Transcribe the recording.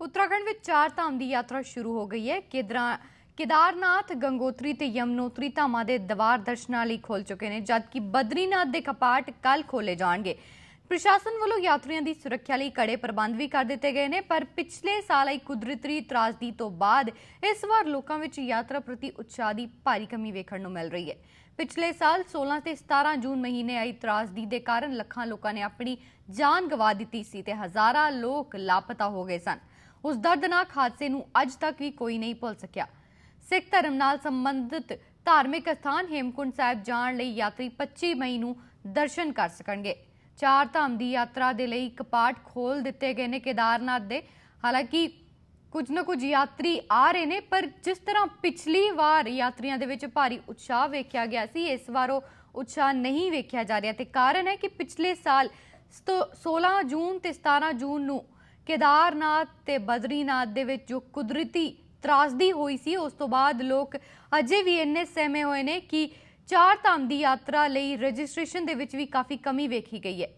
ਉੱਤਰਾਖੰਡ ਵਿੱਚ ਚਾਰ ਧਾਮ ਦੀ ਯਾਤਰਾ ਸ਼ੁਰੂ ਹੋ ਗਈ ਹੈ। ਕੇਦਰਾ ਕੇਦਾਰਨਾਥ, ਗੰਗੋਤਰੀ ਤੇ ਯਮਨੋਤਰੀ ਧਾਮਾਂ ਦੇ ਦਵਾਰ ਦਰਸ਼ਨਾਂ ਲਈ ਖੋਲ ਚੁੱਕੇ ਨੇ, ਜਦਕਿ ਬਦਰੀਨਾਥ ਦੇ ਕਪਾਟ ਕੱਲ ਖੋਲੇ ਜਾਣਗੇ। ਪ੍ਰਸ਼ਾਸਨ ਵੱਲੋਂ ਯਾਤਰੀਆਂ ਦੀ ਸੁਰੱਖਿਆ ਲਈ ਕੜੇ ਪ੍ਰਬੰਧ ਵੀ ਕਰ ਦਿੱਤੇ ਗਏ ਨੇ, ਪਰ ਪਿਛਲੇ ਸਾਲ ਆਈ ਕੁਦਰਤੀ ਤਰਾਸਦੀ ਤੋਂ ਬਾਅਦ ਇਸ ਵਾਰ ਲੋਕਾਂ ਵਿੱਚ ਯਾਤਰਾ ਪ੍ਰਤੀ ਉਤਸ਼ਾਹ ਦੀ ਭਾਰੀ ਕਮੀ ਵੇਖਣ ਨੂੰ ਮਿਲ ਰਹੀ ਹੈ। ਪਿਛਲੇ ਸਾਲ 16 ਤੇ 17 ਜੂਨ ਮਹੀਨੇ ਆਈ ਤਰਾਸਦੀ ਦੇ ਕਾਰਨ ਲੱਖਾਂ ਲੋਕਾਂ ਨੇ ਆਪਣੀ ਜਾਨ ਗਵਾ ਦਿੱਤੀ ਸੀ ਤੇ ਹਜ਼ਾਰਾਂ ਲੋਕ ਲਾਪਤਾ ਹੋ ਗਏ ਸਨ। ਉਸ ਦਰਦਨਾਕ ਹਾਦਸੇ ਨੂੰ ਅੱਜ ਤੱਕ ਵੀ ਕੋਈ ਨਹੀਂ ਭੁੱਲ ਸਕਿਆ। ਸਿੱਖ ਧਰਮ ਨਾਲ ਸੰਬੰਧਿਤ ਧਾਰਮਿਕ ਸਥਾਨ ਹੇਮਕੁੰਟ ਸਾਹਿਬ ਜਾਣ ਲਈ ਯਾਤਰੀ 25 ਮਈ ਨੂੰ ਦਰਸ਼ਨ ਕਰ ਸਕਣਗੇ। ਚਾਰ ਧਾਮ ਦੀ ਯਾਤਰਾ ਦੇ ਲਈ ਕਪਾਟ ਖੋਲ ਦਿੱਤੇ ਗਏ ਨੇ ਕੇਦਾਰਨਾਥ ਦੇ। ਹਾਲਾਂਕਿ ਕੁਝ ਨਾ ਕੁਝ ਯਾਤਰੀ ਆ ਰਹੇ ਨੇ, ਪਰ ਜਿਸ ਤਰ੍ਹਾਂ ਪਿਛਲੀ ਵਾਰ ਯਾਤਰੀਆਂ ਦੇ ਵਿੱਚ ਭਾਰੀ ਉਤਸ਼ਾਹ ਵੇਖਿਆ ਗਿਆ ਸੀ, ਇਸ ਵਾਰ ਉਹ ਉਤਸ਼ਾਹ ਨਹੀਂ ਵੇਖਿਆ ਜਾ ਰਿਹਾ। ਤੇ ਕਾਰਨ ਹੈ ਕਿ ਪਿਛਲੇ ਸਾਲ ਸਤੋ- 16 ਜੂਨ ਤੇ 17 ਜੂਨ ਨੂੰ ਕੇਦਾਰਨਾਥ ਤੇ ਬਦਰੀਨਾਥ ਦੇ ਵਿੱਚ ਜੋ ਕੁਦਰਤੀ ਤਰਾਸਦੀ ਹੋਈ ਸੀ, ਉਸ ਤੋਂ ਬਾਅਦ ਲੋਕ ਅਜੇ ਵੀ ਇੰਨੇ ਸਹਿਮੇ ਹੋਏ ਨੇ ਕਿ ਚਾਰ ਧਾਮ ਦੀ ਯਾਤਰਾ ਲਈ ਰਜਿਸਟ੍ਰੇਸ਼ਨ ਦੇ ਵਿੱਚ ਵੀ ਕਾਫੀ ਕਮੀ ਵੇਖੀ ਗਈ ਹੈ।